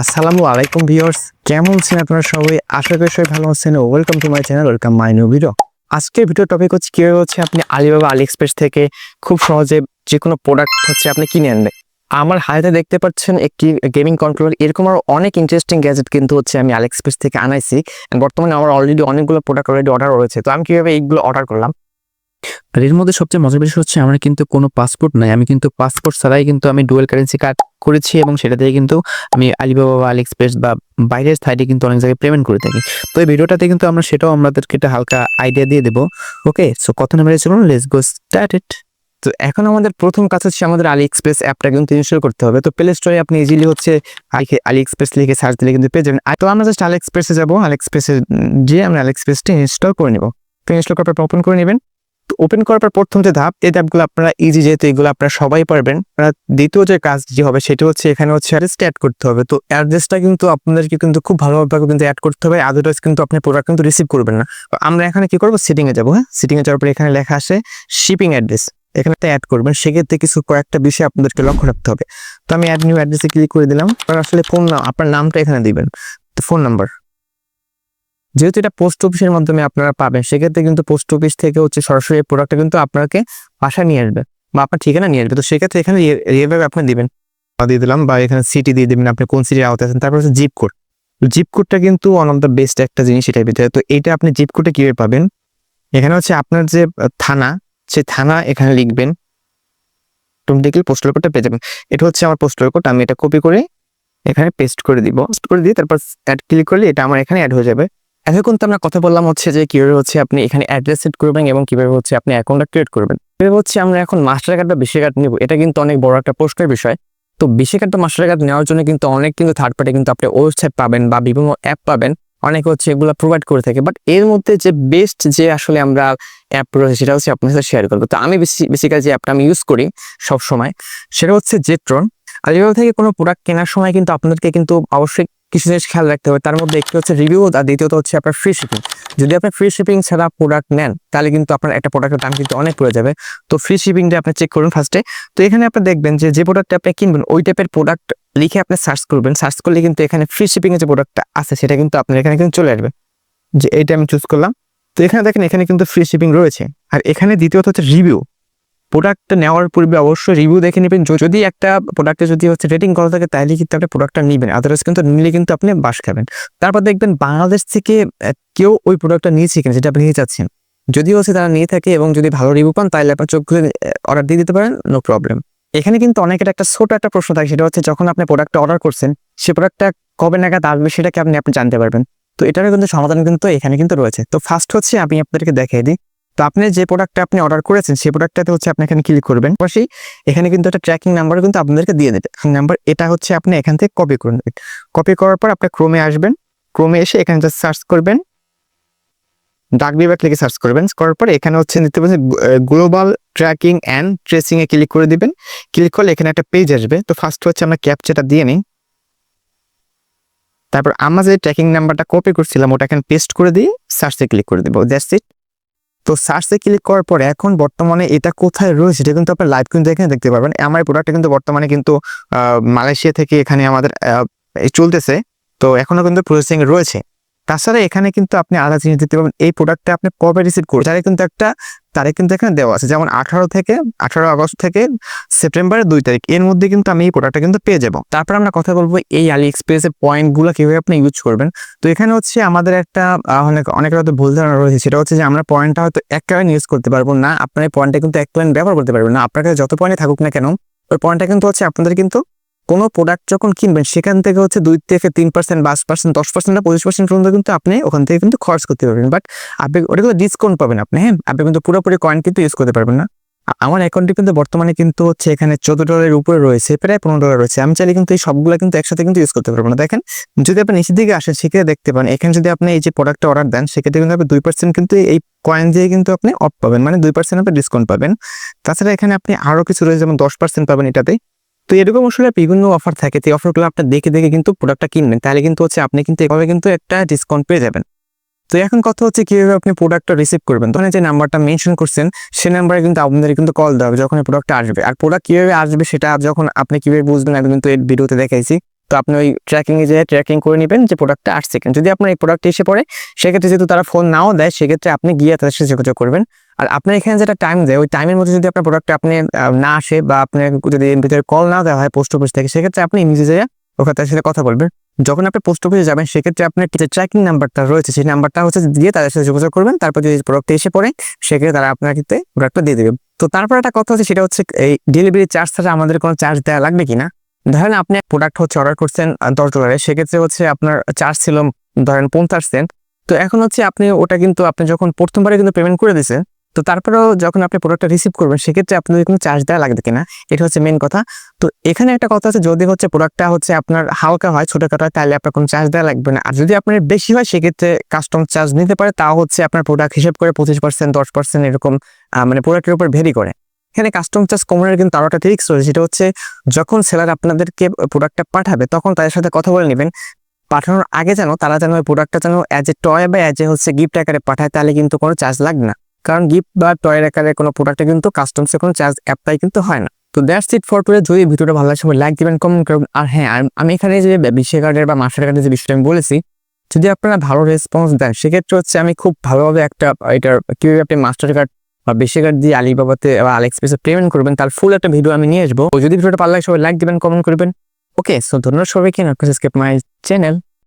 আসসালামু আলাইকুম ভিউয়ার্স, কেমন আছেন আপনারা সবাই? আশা করি সবাই ভালো আছেন। Welcome to my channel welcome my new video আজকের ভিডিও টপিক হচ্ছে কীভাবে হচ্ছে আপনি আলিবাবা আলি এক্সপ্রেস থেকে খুব সহজে যে কোনো প্রোডাক্ট হচ্ছে আপনি কিনে আনবেন। আমার হাতে দেখতে পাচ্ছেন একটি গেমিং কন্ট্রোলার এরকম আরও অনেক ইন্টারেস্টিং গ্যাজেট কিন্তু হচ্ছে আমি আলি এক্সপ্রেস থেকে আনাইছি। বর্তমানে আমার অলরেডি অনেকগুলো প্রোডাক্ট অলরেডি অর্ডার রয়েছে। তো আমি কীভাবে এইগুলো অর্ডার করলাম? আর এর মধ্যে সবচেয়ে মজার বিষয় হচ্ছে আমার কিন্তু কোনো পাসপোর্ট নাই। আমি কিন্তু পাসপোর্ট ছাড়াই কিন্তু আমি ডুয়েল কারেন্সি কার্ড করেছি এবং সেটা দিয়ে কিন্তু আমি আলিবাবা বা আলিএক্সপ্রেস বা বাইরের সাইডে কিন্তু অনেক জায়গায় পেমেন্ট করে থাকি। তো এই ভিডিওটাতে কিন্তু আমরা সেটাও আমাদেরকে একটা হালকা আইডিয়া দিয়ে দেবো। ওকে সো কথা না বেড়ে চলুন লেটস গো স্টার্ট ইট তো এখন আমাদের প্রথম কাজ হচ্ছে আমাদের আলি এক্সপ্রেস অ্যাপটা কিন্তু ইনস্টল করতে হবে। তো প্লে স্টোরে আপনি ইজিলি হচ্ছে আলি- এক্সপ্রেস লিখে সার্চ দিলে কিন্তু পেয়ে যাবেন। তো আমরা জাস্ট আলি এক্সপ্রেসে যাব। আলি এক্সপ্রেসে গিয়ে আমরা আলি এক্সপ্রেসটা ইনস্টল করে নেব। তো ইনস্টল করার ওপেন করে নেবেন। তো ওপেন করার পর প্রথম যে ধাপ, এই ধাপগুলো আপনারা ইজি যেহেতু এগুলো আপনারা সবাই পারবেন আর দ্বিতীয় যে কাজ যে হবে সেটা হচ্ছে এখানে হচ্ছে অ্যাড্রেসটা অ্যাড করতে হবে। তো অ্যাড্রেসটা কিন্তু আপনাদেরকে কিন্তু খুব ভালোভাবে কিন্তু অ্যাড করতে হবে আদারওয়াইজ কিন্তু আপনি প্রোডাক্ট কিন্তু রিসিভ করবেন না। আমরা এখানে কি করব? সেটিং এ যাব হ্যাঁ? সেটিং এ যাওয়ার পর এখানে লেখা আসে শিপিং অ্যাড্রেস এখানে অ্যাড করবেন, সেক্ষেত্রে কিছু কয়েকটা বিষয় আপনাদেরকে লক্ষ্য রাখতে হবে। তো আমি অ্যাড নিউ অ্যাড্রেসে ক্লিক করে দিলাম। আর আসলে ফোন আপনার নামটা এখানে দিবেন। তো ফোন নাম্বার যেহেতু এটা পোস্ট অফিসের মাধ্যমে আপনারা পাবেন, সেক্ষেত্রে কিন্তু পোস্ট অফিস থেকে হচ্ছে সরাসরি এই প্রোডাক্টটা কিন্তু আপনাকে বাসায় নিয়ে আসবে বা আপনার ঠিকানা নিয়ে আসবে। তো সেক্ষেত্রে এখানে এভাবে আপনি দিবেন। দিয়ে দিলাম, বা এখানে সিটি দিয়ে দিবেন, আপনি কোন সিটির আওতায় আছেন, তারপর হচ্ছে জিপ কোড জিপ কোডটা কিন্তু ওয়ান অফ দ্য বেস্ট একটা জিনিস এটার ভিতরে। তো এইটা আপনি জিপ কোডে কীভাবে পাবেন? এখানে হচ্ছে আপনার যে থানা, সে থানা এখানে লিখবেন। অটোমেটিক্যালি পোস্টাল কোডটা পেয়ে যাবেন। এটা হচ্ছে আমার পোস্টাল কোড আমি এটা কপি করে এখানে পেস্ট করে দিব। পেস্ট করে দিয়ে তারপর অ্যাড ক্লিক করলে এটা আমার এখানে অ্যাড হয়ে যাবে। এতক্ষণ তো আমরা কথা বললাম হচ্ছে যে কীভাবে হচ্ছে আপনি এখানে অ্যাড্রেস সেট করবেন এবং কীভাবে হচ্ছে আপনি অ্যাকাউন্টটা ক্রিয়েট করবেন। কীভাবে হচ্ছে আমরা এখন মাস্টার কার্ড বা বিশেষ কার্ড নিব, এটা কিন্তু অনেক বড় একটা প্রশ্নের বিষয়। তো বিশেষ কার্ড বা মাস্টার কার্ড নেওয়ার জন্য কিন্তু অনেক কিন্তু থার্ড পার্টি কিন্তু আপনি ওয়েবসাইট পাবেন বা বিভিন্ন অ্যাপ পাবেন। অনেকে হচ্ছে এগুলো প্রোভাইড করে থাকে। বাট এর মধ্যে যে বেস্ট যে আসলে আমরা অ্যাপ রয়েছে, সেটা হচ্ছে আপনার সাথে শেয়ার করব। তো আমি বেশি বেসিক্যালি যে অ্যাপটা আমি ইউজ করি সব সময় সেটা হচ্ছে জেট্রন আলিবাবা থেকে কোনো প্রোডাক্ট কেনার সময় কিন্তু আপনাদেরকে কিন্তু অবশ্যই কিছু জিনিস খেয়াল রাখতে হবে। তার মধ্যে একটি হচ্ছে রিভিউ আর দ্বিতীয়ত হচ্ছে আপনার ফ্রি শিপিং যদি আপনি ফ্রি শিপিং ছাড়া প্রোডাক্ট নেন, তাহলে কিন্তু আপনার একটা প্রোডাক্টের দাম কিন্তু অনেক পড়ে যাবে। তো ফ্রি শিপিংটা আপনি চেক করুন ফার্স্টে তো এখানে আপনি দেখবেন যে যে প্রোডাক্টটা আপনি কিনবেন, ওই টাইপের প্রোডাক্ট লিখে আপনি সার্চ করবেন। সার্চ করলে কিন্তু এখানে ফ্রি শিপিং যে প্রোডাক্টটা আছে, সেটা কিন্তু আপনার এখানে কিন্তু চলে আসবে। যে এইটা আমি চুজ করলাম। তো এখানে দেখেন, এখানে কিন্তু ফ্রি শিপিং রয়েছে। আর এখানে দ্বিতীয়ত হচ্ছে রিভিউ প্রোডাক্টটা নেওয়ার পূর্বে অবশ্যই রিভিউ দেখে নেবেন। যদি একটা প্রোডাক্টে যদি হচ্ছে রেটিং করা থাকে, তাহলে কিন্তু আপনি প্রোডাক্টটা নেবেন। আদারওয়াইজ কিন্তু নিলে কিন্তু আপনি বাস খাবেন। তারপর দেখবেন বাংলাদেশ থেকে কেউ ওই প্রোডাক্টটা নিয়েছে কিনা, যেটা আপনি নিয়ে যাচ্ছেন যদি হচ্ছে তারা নিয়ে থাকে এবং যদি ভালো রিভিউ পান, তাহলে আপনার চোখ অর্ডার দিয়ে দিতে পারেন নো প্রবলেম এখানে কিন্তু অনেকের একটা ছোট একটা প্রশ্ন থাকে, সেটা হচ্ছে যখন আপনি প্রোডাক্টটা অর্ডার করছেন, সে প্রোডাক্টটা কবে নাগাদ আসবে সেটাকে আপনি আপনি জানতে পারবেন? তো এটারও কিন্তু সমাধান কিন্তু এখানে কিন্তু রয়েছে। তো ফার্স্ট হচ্ছে আমি আপনাদেরকে দেখিয়ে দিই। তো আপনি যে প্রোডাক্টটা আপনি অর্ডার করেছেন, সেই প্রোডাক্টটাতে হচ্ছে আপনি এখানে ক্লিক করবেন। পাশেই এখানে কিন্তু একটা ট্র্যাকিং নাম্বার কিন্তু আপনাদেরকে দিয়ে দেবে নাম্বার এটা হচ্ছে আপনি এখান থেকে কপি করে নেবেন। কপি করার পর আপনি ক্রোমে আসবেন। ক্রোমে এসে এখানে জাস্ট সার্চ করবেন। ডাক বিভাগ লিখে সার্চ করবেন। করার পর এখানে হচ্ছে নিতে পারছেন গ্লোবাল ট্র্যাকিং অ্যান্ড ট্রেসিং এ ক্লিক করে দিবেন। ক্লিক করলে এখানে একটা পেজ আসবে। তো ফার্স্ট হচ্ছে আমরা ক্যাপচাটা দিয়ে নিই। তারপর আমরা যে ট্র্যাকিং নাম্বারটা কপি করছিলাম, ওটা এখানে পেস্ট করে দিয়ে সার্চে ক্লিক করে দেবো। দ্যাটস ইট তো সার্চে ক্লিক করার পর এখন বর্তমানে এটা কোথায় রয়েছে, এটা কিন্তু আপনার লাইভ কিন্তু এখানে দেখতে পারবেন। আমার প্রোডাক্টটা কিন্তু বর্তমানে কিন্তু মালয়েশিয়া থেকে এখানে আমাদের চলতেছে। তো এখনও কিন্তু প্রসেসিং রয়েছে। তাছাড়া এখানে কিন্তু আপনি আলাদা জিনিস দিতে পারবেন এই প্রোডাক্টটা আপনি কবে রিসিভ করবেন? তার কিন্তু একটা তারিখ কিন্তু এখানে দেওয়া আছে। যেমন আঠারো থেকে, আঠারো আগস্ট থেকে সেপ্টেম্বরের দুই তারিখ, এর মধ্যে কিন্তু আমি এই প্রোডাক্টটা কিন্তু পেয়ে যাব। তারপর আমরা কথা বলব এই আলি এক্সপ্রেসের পয়েন্টগুলো কীভাবে আপনি ইউজ করবেন। তো এখানে হচ্ছে আমাদের একটা অনেক অনেকের হয়তো ভুল ধারণা রয়েছে। সেটা হচ্ছে যে আমরা পয়েন্টটা হয়তো এক কারণে ইউজ করতে পারব না, আপনার এই পয়েন্টটা কিন্তু এক পয়েন্ট ব্যবহার করতে পারবেন না। আপনার কাছে যত পয়েন্টে থাকুক না কেন, ওই পয়েন্টটা কিন্তু হচ্ছে আপনাদের কিন্তু কোনো প্রোডাক্ট যখন কিনবেন, সেখান থেকে হচ্ছে দুই থেকে তিন পার্সেন্ট পাঁচ পার্সেন্ট দশ পার্সেন্ট বা পঁচিশ পার্সেন্ট পর্যন্ত কিন্তু আপনি ওখান থেকে কিন্তু খরচ করতে পারবেন। বাট আপনি ওটা কিন্তু ডিসকাউন্ট পাবেন আপনি হ্যাঁ? আপনি কিন্তু পুরোপুরি কয়েন কিন্তু ইউজ করতে পারবেন না। আমার অ্যাকাউন্টটি কিন্তু বর্তমানে কিন্তু হচ্ছে এখানে চোদ্দ ডলারের উপরে রয়েছে, প্রায় পনেরো ডলার রয়েছে। আমি চাইলে কিন্তু এই সবগুলো কিন্তু একসাথে কিন্তু ইউজ করতে পারব না। দেখেন, যদি আপনি নিচের দিকে আসেন, সেক্ষেত্রে দেখতে পান, এখানে যদি আপনি এই যে প্রোডাক্টটা অর্ডার দেন, সেক্ষেত্রে কিন্তু আপনি দুই পার্সেন্ট কিন্তু এই কয়েন দিয়ে কিন্তু আপনি অফ পাবেন। মানে দুই পার্সেন্ট আপনি ডিসকাউন্ট পাবেন। তাছাড়া এখানে আপনি আরও কিছু রয়েছে, যেমন দশ পার্সেন্ট পাবেন এটাতে। তো এরকম আসলে বিভিন্ন অফার থাকে। তো অফারগুলো আপনি দেখে দেখে কিন্তু প্রোডাক্টটা কিনবেন। তাহলে কিন্তু হচ্ছে আপনি কিন্তু এভাবে কিন্তু একটা ডিসকাউন্ট পেয়ে যাবেন। তো এখন কথা হচ্ছে কীভাবে আপনি প্রোডাক্টটা রিসিভ করবেন। ধরেন যে নাম্বারটা মেনশন করছেন, সে নাম্বারে কিন্তু আপনাদের কিন্তু কল দেওয়া হবে যখন প্রোডাক্টটা আসবে। আর প্রোডাক্ট কীভাবে আসবে সেটা যখন আপনি কীভাবে বুঝবেন, আমি কিন্তু এর ভিডিওতে দেখাইছি। তো আপনি ওই ট্র্যাকিং এ যেয়ে ট্র্যাকিং করে নেবেন যে প্রোডাক্টটা আট সেকেন্ড যদি আপনার এই প্রোডাক্ট এসে পড়ে, সেক্ষেত্রে যেহেতু তারা ফোন নাও দেয়, সেক্ষেত্রে আপনি গিয়ে তাদের সাথে যোগাযোগ করবেন। আর আপনার এখানে যেটা টাইম দেয়, ওই টাইমের মধ্যে যদি আপনার প্রোডাক্ট আপনি না আসে বা আপনার যদি ভিতরে কল না দেওয়া হয় পোস্ট অফিস থেকে, সেক্ষেত্রে আপনি নিজে যেয়ে ওখানে তাদের সাথে কথা বলবেন। যখন আপনি পোস্ট অফিসে যাবেন, সেক্ষেত্রে আপনার যে ট্র্যাকিং নাম্বারটা রয়েছে, সেই নাম্বারটা হচ্ছে দিয়ে তাদের সাথে যোগাযোগ করবেন। তারপর যদি প্রোডাক্টটা এসে পড়ে, সেক্ষেত্রে তারা আপনার ক্ষেত্রে প্রোডাক্টটা দিয়ে দেবে। তো তারপর একটা কথা হচ্ছে, সেটা হচ্ছে এই ডেলিভারি চার্জ ছাড়া আমাদের কোনো চার্জ দেওয়া লাগবে কিনা? ধরেন আপনি প্রোডাক্ট হচ্ছে অর্ডার করছেন দশ ডলারে সেক্ষেত্রে হচ্ছে আপনার চার্জ ছিল, ধরেন পঞ্চাশ সেন্ট তো এখন হচ্ছে আপনি ওটা কিন্তু, আপনি যখন প্রথমবারে কিন্তু পেমেন্ট করে দিয়েছেন, তো তারপরেও যখন আপনি প্রোডাক্টটা রিসিভ করবেন, সেক্ষেত্রে আপনাদের কোনো চার্জ দেওয়া লাগবে কিনা? এটা হচ্ছে মেন কথা। তো এখানে একটা কথা আছে, যদি হচ্ছে প্রোডাক্টটা হচ্ছে আপনার হালকা হয়, ছোটখাটো হয়, তাহলে আপনার কোনো চার্জ দেওয়া লাগবে না। আর যদি আপনার বেশি হয়, সেক্ষেত্রে কাস্টম চার্জ নিতে পারে, তাও হচ্ছে আপনার প্রোডাক্ট হিসেব করে পঁচিশ পার্সেন্ট দশ পার্সেন্ট এরকম মানে প্রোডাক্টের উপর ভেরি করে। এখানে কাস্টম চার্জ কমানোর কিন্তু আরও একটা ট্রিক্স রয়েছে, সেটা হচ্ছে যখন সেলার আপনাদেরকে প্রোডাক্টটা পাঠাবে, তখন তাদের সাথে কথা বলে নেবেন। পাঠানোর আগে যেন তারা যেন ওই প্রোডাক্টটা যেন অ্যাজ এ টয় বা অ্যাজ এ হচ্ছে গিফট আকারে পাঠায়, তাহলে কিন্তু কোনো চার্জ লাগবে না। কারণ গিফট বা টয়ের আকারে কোনো প্রোডাক্টে কিন্তু কাস্টমসে কোনো চার্জ অ্যাপ্লাই কিন্তু হয় না। তো দ্যাটস ইট ফর টুডে যদি ভিডিওটা ভালো লাগে লাইক দিবেন কমেন্ট করবেন আর হ্যাঁ আমি এখানে যে বিশে কার্ডের বা মাস্টার কার্ডের যে বিষয়টা আমি বলেছি, যদি আপনারা ভালো রেসপন্স দেন, সেক্ষেত্রে হচ্ছে আমি খুব ভালোভাবে একটা, এটার কীভাবে আপনি মাস্টার কার্ড বা বেশিরভাগ কার্ড দিয়ে আলিবাবাতে বা আলিএক্সপ্রেসে পেমেন্ট করবেন, তার ফুল একটা ভিডিও আমি নিয়ে আসব। যদি ভিডিওটা লাগে, সবাই লাইক দিবেন কমেন্ট করবেন। ওকে সো ধন্যবাদ সবাইকে নট স্কেপ মাই চ্যানেল